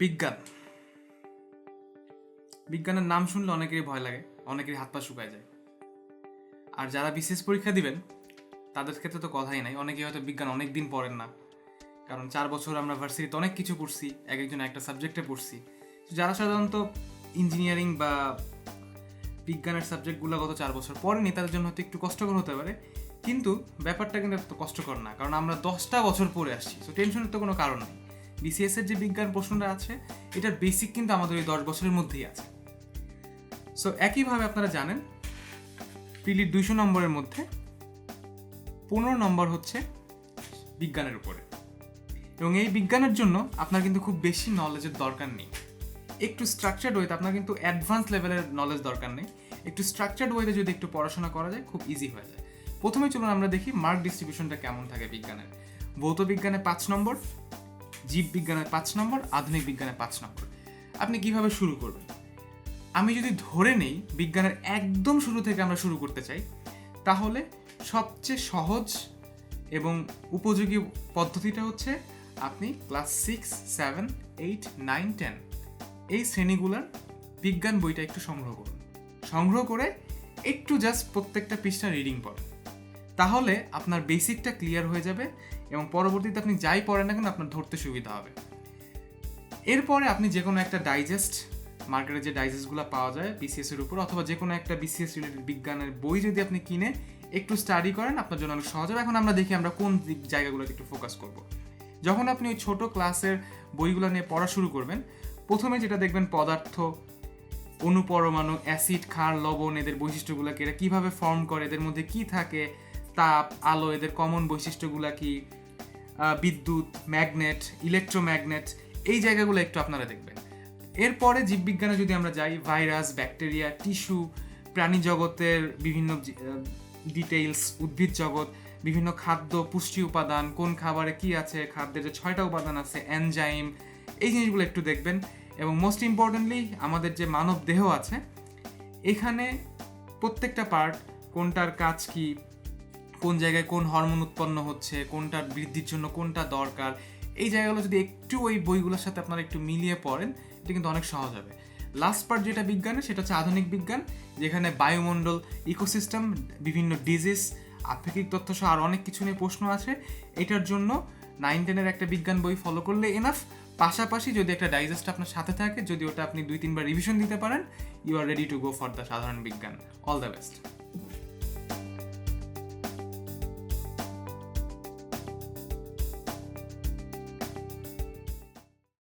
বিজ্ঞান। বিজ্ঞানের নাম শুনলে অনেকেরই ভয় লাগে, অনেকেরই হাত পা শুকায় যায়। আর যারা বিশেষ পরীক্ষা দিবেন, তাদের ক্ষেত্রে তো কথাই নাই। অনেকেই হয়তো বিজ্ঞান অনেক দিন পড়েন না। কারণ চার বছর আমরা ভার্সিটিতে অনেক কিছু পড়ছি, এক একজন একটা সাবজেক্টে পড়ছি। যারা সাধারণত ইঞ্জিনিয়ারিং বা বিজ্ঞানের সাবজেক্টগুলো গত চার বছর পড়েনি, তাদের জন্য হয়তো একটু কষ্টকর হতে পারে। কিন্তু ব্যাপারটা কিন্তু এত কষ্টকর না, কারণ আমরা দশটা বছর পরে আসছি। তো টেনশনের তো কোনো কারণ নেই। বিসিএস এর যে বিজ্ঞান প্রশ্নটা আছে, এটার বেসিক কিন্তু আমাদের ওই দশ বছরের মধ্যেই আছে। সো একইভাবে আপনারা জানেন প্রিলির দুইশো নম্বরের মধ্যে পনেরো নম্বর হচ্ছে বিজ্ঞানের উপরে। এবং এই বিজ্ঞানের জন্য আপনার কিন্তু খুব বেশি নলেজের দরকার নেই। একটু স্ট্রাকচার্ড ওয়েতে আপনার কিন্তু অ্যাডভান্স লেভেলের নলেজ দরকার নেই। একটু স্ট্রাকচার্ড ওয়েতে যদি একটু পড়াশোনা করা যায়, খুব ইজি হয়ে যায়। প্রথমে চলুন আমরা দেখি মার্ক ডিস্ট্রিবিউশনটা কেমন থাকে বিজ্ঞানের। ভৌত বিজ্ঞানে পাঁচ নম্বর জীব বিজ্ঞানের পাঁচ নম্বর, আধুনিক বিজ্ঞানের পাঁচ নম্বর। আপনি কীভাবে শুরু করবেন? আমি যদি ধরে নেই বিজ্ঞানের একদম শুরু থেকে আমরা শুরু করতে চাই, তাহলে সবচেয়ে সহজ এবং উপযোগী পদ্ধতিটা হচ্ছে আপনি class six, seven, eight, nine, ten এই শ্রেণীগুলোর বিজ্ঞান বইটা একটু সংগ্রহ করুন। সংগ্রহ করে একটু জাস্ট প্রত্যেকটা পৃষ্ঠা রিডিং পড়েন। তাহলে আপনার বেসিকটা ক্লিয়ার হয়ে যাবে এবং পরবর্তীতে আপনি যাই পড়েন না কেন, আপনার ধরতে সুবিধা হবে। এরপরে আপনি যে কোনো একটা ডাইজেস্ট মার্কেটে যে ডাইজেস্টগুলো পাওয়া যায় বিসিএসের উপর, অথবা যে কোনো একটা বিসিএস রিলেটেড বিজ্ঞানের বই যদি আপনি কিনে একটু স্টাডি করেন, আপনার জন্য অনেক সহজ হবে। এখন আমরা দেখি আমরা কোন দিক, জায়গাগুলোতে একটু ফোকাস করব। যখন আপনি ওই ছোটো ক্লাসের বইগুলো নিয়ে পড়া শুরু করবেন, প্রথমে যেটা দেখবেন পদার্থ, অনুপরমাণু অ্যাসিড ক্ষার, লবণ, এদের বৈশিষ্ট্যগুলোকে এরা কীভাবে ফর্ম করে, এদের মধ্যে কি থাকে, তাপ, আলো, এদের কমন বৈশিষ্ট্যগুলো কি বিদ্যুৎ, ম্যাগনেট, ইলেকট্রোম্যাগনেট, এই জায়গাগুলো একটু আপনারা দেখবেন। এরপরে জীববিজ্ঞানে যদি আমরা যাই, ভাইরাস, ব্যাকটেরিয়া, টিস্যু, প্রাণী জগতের বিভিন্ন ডিটেইলস উদ্ভিদ জগৎ, বিভিন্ন খাদ্য, পুষ্টি উপাদান, কোন খাবারে কি আছে, খাদ্যের যে ছয়টা উপাদান আছে এনজাইম এই জিনিসগুলো একটু দেখবেন। এবং মোস্ট ইম্পর্টেন্টলি আমাদের যে মানব দেহ আছে, এখানে প্রত্যেকটা পার্ট কোনটার কাজ কি কোন জায়গায় কোন হরমোন উৎপন্ন হচ্ছে কোনটার বৃদ্ধির জন্য কোনটা দরকার, এই জায়গাগুলো যদি একটু ওই বইগুলোর সাথে আপনারা একটু মিলিয়ে পড়েন, এটা কিন্তু অনেক সহজ হবে। লাস্ট পার্ট যেটা বিজ্ঞানে, সেটা হচ্ছে আধুনিক বিজ্ঞান, যেখানে বায়ুমণ্ডল ইকোসিস্টেম বিভিন্ন ডিজিজ আপেক্ষিক তথ্য সহ আর অনেক কিছু নিয়ে প্রশ্ন আছে। এটার জন্য নাইন টেনের একটা বিজ্ঞান বই ফলো করলে এনাফ পাশাপাশি যদি একটা ডাইজেস্ট আপনার সাথে থাকে, যদি ওটা আপনি দুই, তিনবার রিভিশন দিতে পারেন you are ready to go for the সাধারণ বিজ্ঞান। All the best